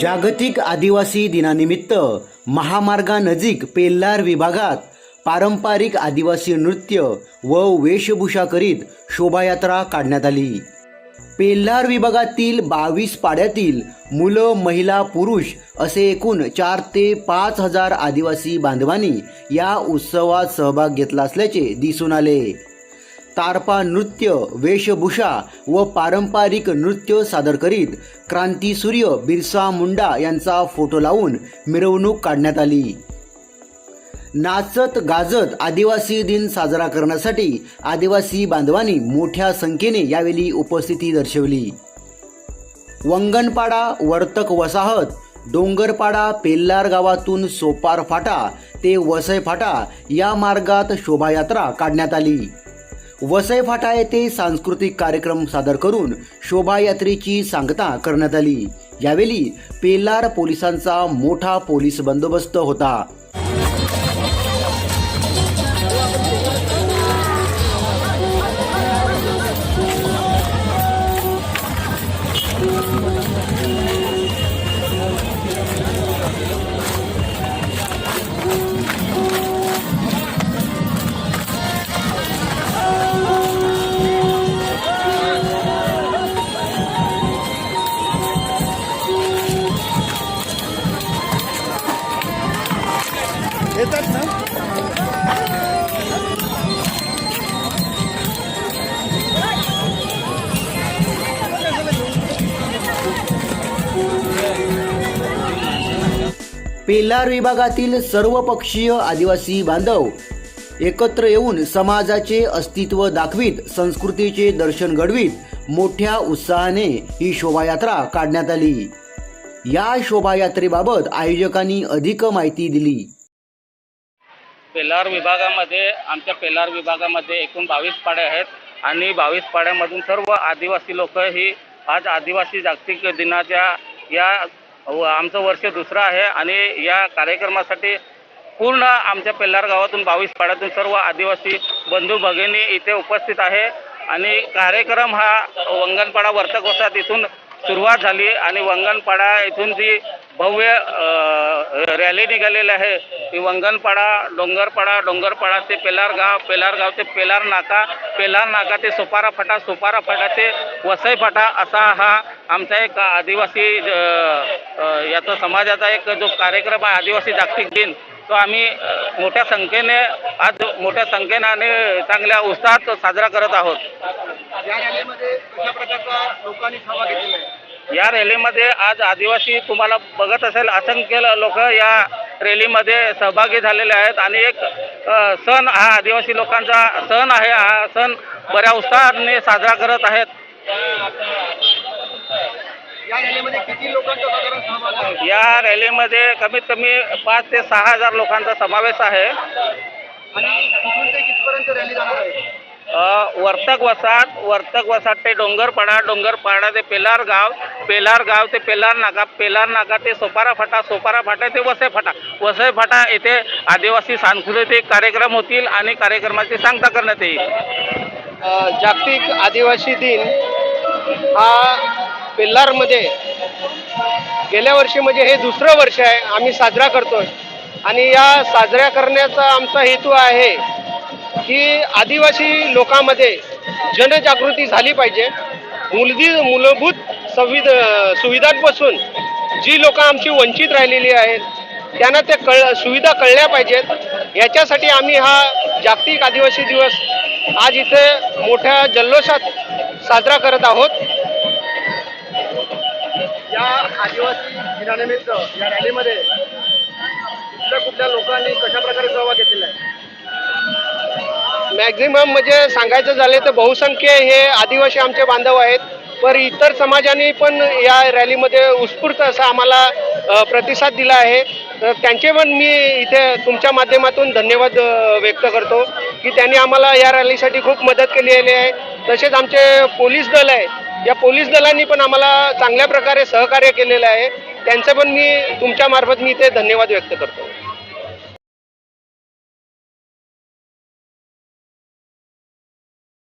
जागतिक आदिवासी दिनानिमित्त महामार्गानजीक पेल्लार विभागात पारंपरिक आदिवासी नृत्य व वेशभूषा करीत शोभायात्रा काढण्यात आली. पेल्लार विभागातील बावीस पाड्यातील मुलं महिला पुरुष असे एकूण चार ते पाच हजार आदिवासी बांधवांनी या उत्सवात सहभाग घेतला असल्याचे दिसून आले. तारपा नृत्य वेशभूषा व पारंपरिक नृत्य सादर करीत क्रांती सूर्य बिरसा मुंडा यांचा फोटो लावून मिरवणूक काढण्यात आली. नाचत गाजत आदिवासी दिन साजरा करण्यासाठी आदिवासी बांधवांनी मोठ्या संख्येने यावेळी उपस्थिती दर्शवली. वंगणपाडा वर्तक वसाहत डोंगरपाडा पेल्लार गावातून सोपार फाटा ते वसई फाटा या मार्गात शोभायात्रा काढण्यात आली. वसई फाटा येथे सांस्कृतिक कार्यक्रम सादर करून शोभायात्रेची सांगता करण्यात आली. यावेळी पेल्लार पोलिसांचा मोठा पोलीस बंदोबस्त होता. पेलार विभागातील सर्व पक्षीय आदिवासी बांधव एकत्र येऊन समाजाचे अस्तित्व दाखवीत संस्कृतीचे दर्शन घडवीत मोठ्या उत्साहाने ही शोभायात्रा काढण्यात आली. या शोभायात्रेबाबत आयोजकांनी अधिक माहिती दिली. पेलार विभागामध्ये आमच्या पेलार विभागामध्ये एकूण बावीस पाड्या आहेत आणि बावीस पाड्यामधून सर्व आदिवासी लोक ही आज आदिवासी जागतिक दिनाच्या या आमचं वर्ष दुसरं आहे आणि या कार्यक्रमासाठी पूर्ण आमच्या पेल्लार गावातून बावीस पाड्यातून सर्व आदिवासी बंधू भगिनी इथे उपस्थित आहे. आणि कार्यक्रम हा वंगणपाडा वर्तक वसाहत इथून सुरुवात झाली आणि वंगणपाडा इथून जी भव्य रॅली निघालेली आहे वंगणपाडा डोंगरपाडा डोंगरपाडा ते पेलार गाव पेलार गाव ते पेलार नाका पेलार नाका ते सोपारा फाटा सोपारा फाटा ते वसई फाटा असा हा आमचा एक आदिवासी याचा समाजाचा एक जो कार्यक्रम आहे आदिवासी जागतिक दिन तो आम्ही मोठ्या संख्येने आज मोठ्या संख्येने आणि चांगल्या उत्साहात साजरा करत आहोत. या रॅलीमध्ये कशा प्रकारचा लोकांनी सहभाग घेतलेला आहे? या रॅलीमध्ये आज आदिवासी तुम्हाला बघत असेल असंख्य लोक या रॅलीमध्ये सहभागी झालेले आहेत आणि एक सण हा आदिवासी लोकांचा सण आहे. हा सण बऱ्या उत्साहाने साजरा करत आहेत. या रॅलीमध्ये कमीत कमी पाच ते सहा हजार लोकांचा समावेश आहे. आणि वर्तक वसाहत वर्तक वसाहत ते डोंगरपाडा डोंगरपाडा ते पेलार गाव पेलार गाव ते पेलार नाका पेलार नाका ते सोपारा फाटा सोपारा फाटा ते वसई फाटा. वसई फाटा येथे आदिवासी सांस्कृतिक कार्यक्रम होतील आणि कार्यक्रमाची सांगता करण्यात येईल. जागतिक आदिवासी दिन हा पेल्लारमध्ये गेल्या वर्षी म्हणजे हे दुसरं वर्ष आहे आम्ही साजरा करतोय. आणि या साजऱ्या करण्याचा आमचा हेतू आहे की आदिवासी लोकांमध्ये जनजागृती झाली पाहिजे. मुलगी मूलभूत संविध सुविधांपासून जी लोक आमची वंचित राहिलेली आहेत त्यांना ते कळ सुविधा कळल्या पाहिजेत. याच्यासाठी आम्ही हा जागतिक आदिवासी दिवस आज इथे मोठ्या जल्लोषात साजरा करत आहोत. या आदिवासी दिनानिमित्त या रॅलीमध्ये कुठल्या कुठल्या लोकांनी कशा प्रकारे सहभाग घेतलेला आहे? मॅक्झिमम म्हणजे सांगायचं झाले तर बहुसंख्य हे आदिवासी आमचे बांधव आहेत. पण इतर समाजाने पण या रॅलीमध्ये उत्स्फूर्त असा आम्हाला प्रतिसाद दिला आहे. तर त्यांचे पण मी इथे तुमच्या माध्यमातून धन्यवाद व्यक्त करतो की त्यांनी आम्हाला या रॅलीसाठी खूप मदत केलेली आहे. तसेच आमचे पोलीस दल आहे. या पोलीस दलांनी पण आम्हाला चांगल्या प्रकारे सहकार्य केलेलं आहे. त्यांचं पण मी तुमच्यामार्फत मी इथे धन्यवाद व्यक्त करतो.